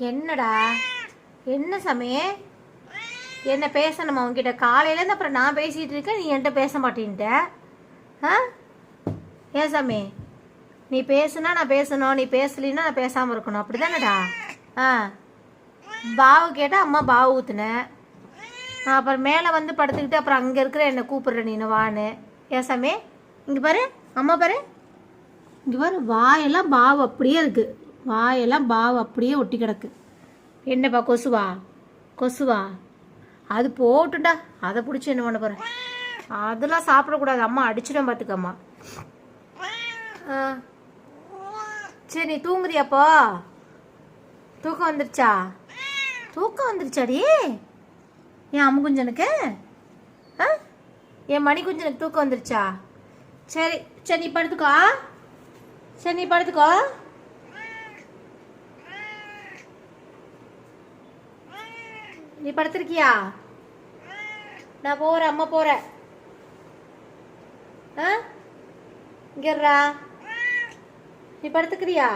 என்னடா? என்ன சாமி? என்ன பேசணுமா உங்ககிட்ட காலையிலேருந்து அப்புறம் நான் பேசிகிட்டு இருக்கேன் நீ என்கிட்ட பேச மாட்டேன்ட்ட. ஆ? ஏன் சாமி? நீ பேசுனா நான் பேசணும் நீ பேசலின்னா நான் பேசாமல் இருக்கணும். அப்படி தானடா ஆ. பாவு கேட்டால் அம்மா பாவு ஊற்றுனேன் அப்புறம் மேலே வந்து படுத்துக்கிட்டு அப்புறம் அங்கே இருக்கிற என்னை கூப்பிடுற நீனு வான்னு. ஏன் சாமி? இங்கே பாரு அம்மா பாரு. இங்கே பாரு வாயெல்லாம் பாவு அப்படியே இருக்குது வாயெல்லாம் பாவு அப்படியே ஒட்டி கிடக்கு. என்னப்பா கொசுவா? கொசுவா? அது போட்டுடா அதை பிடிச்சி என்ன பண்ண போகிறேன் அதெல்லாம் சாப்பிடக்கூடாது. அம்மா அடிச்சிடும் பார்த்துக்கம்மா ஆ. சரி நீ தூங்குறியாப்போ? தூக்கம் வந்துருச்சா? தூக்கம் வந்துருச்சாடி? என் அம்மு குஞ்சனுக்கு? ஆ? என் மணி குஞ்சனுக்கு தூக்கம் வந்துருச்சா? சரி சரி நீ படுத்துக்கோ சரி நீ படுத்துக்கோ. நீ படுத்திருக்கியா? நான் போகிறேன் அம்மா போறேன். ஆ? இங்கர்றா. நீ படுத்துக்கிறியா?